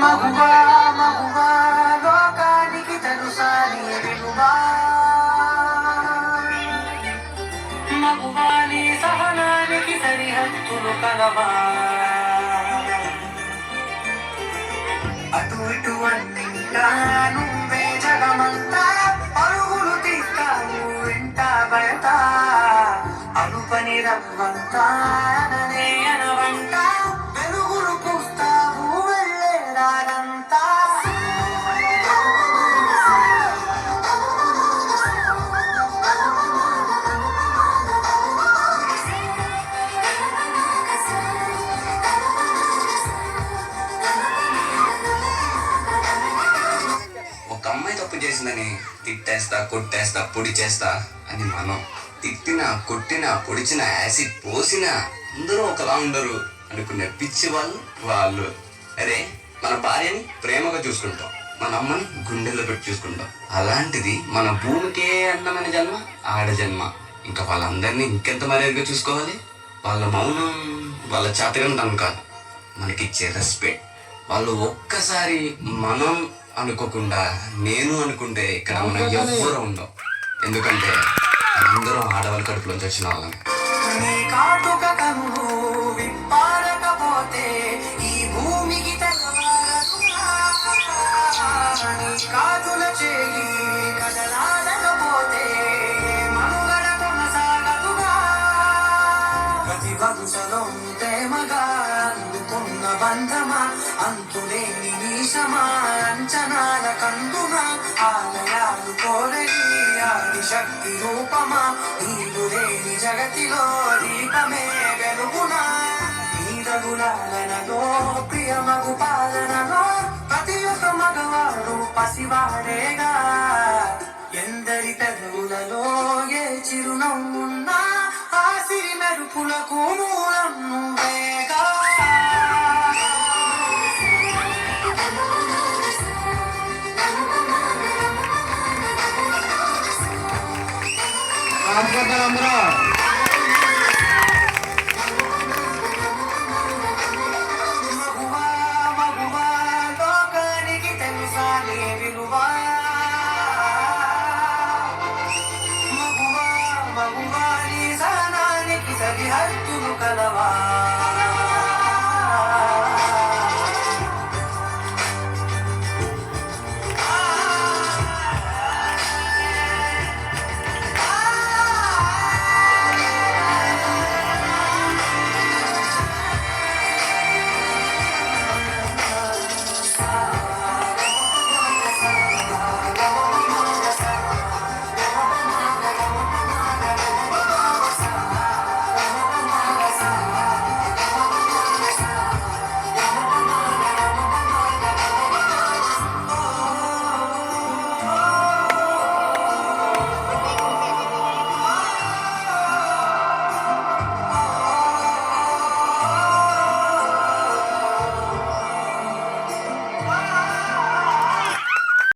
మగువా మగువా లోకానికి తెలుసా నీ విలువా మగువా నీ సహనానికి సరిహద్దులు కలవా అటు ఇటు అన్నింటా నువ్వే జగమంతా పరుగులు తింటావు ఇంటా బయట అలుపని రమ్మంతా చేసిందని తిట్టేస్తా కొట్టేస్తా పొడి చేస్తా అని మనం తిట్టినా కొట్టినా పొడిచిన యాసిడ్ పోసినా అందరూ ఒకలా ఉండరు అనుకునే పిచ్చి వాళ్ళు వాళ్ళు. అరే మన భార్యని ప్రేమగా చూసుకుంటాం మన అమ్మని గుండెల్లో పెట్టి చూసుకుంటాం. అలాంటిది మన భూమికే అందమైన జన్మ ఆడ జన్మ. ఇంకా వాళ్ళందరినీ ఇంకెంత మర్యాదగా చూసుకోవాలి? వాళ్ళ మౌనం వాళ్ళ చాతగంతనం కాదు. మనకిచ్చే రెస్పెక్ట్ వాళ్ళు ఒక్కసారి మనం అనుకోకుండా నేను అనుకుంటే ఇక్కడ మనం ఎవ్వరూ ఉండం ఎందుకంటే అందరం ఆడవాళ్ళ కడుపులోంచి వచ్చిన వాళ్ళని నీ. నీ వరుసలో ప్రేమగా అందుకున్న బంధమా? అంతులేని నీశమా అంచనాల రూపమా? నీవు లేని జగతిలో దీపమే వెలుగునా? నీదగులాలనలో ప్రియమగు పాలనలో ప్రతి ఒక్క మగవాడు పసివాడేగా. ఎందరి పెదవులలో ఏ చిరునవ్వున్నా ఆ సిరి మెరుపులకు మూలం వేగా. నువ్వేగా అందరూ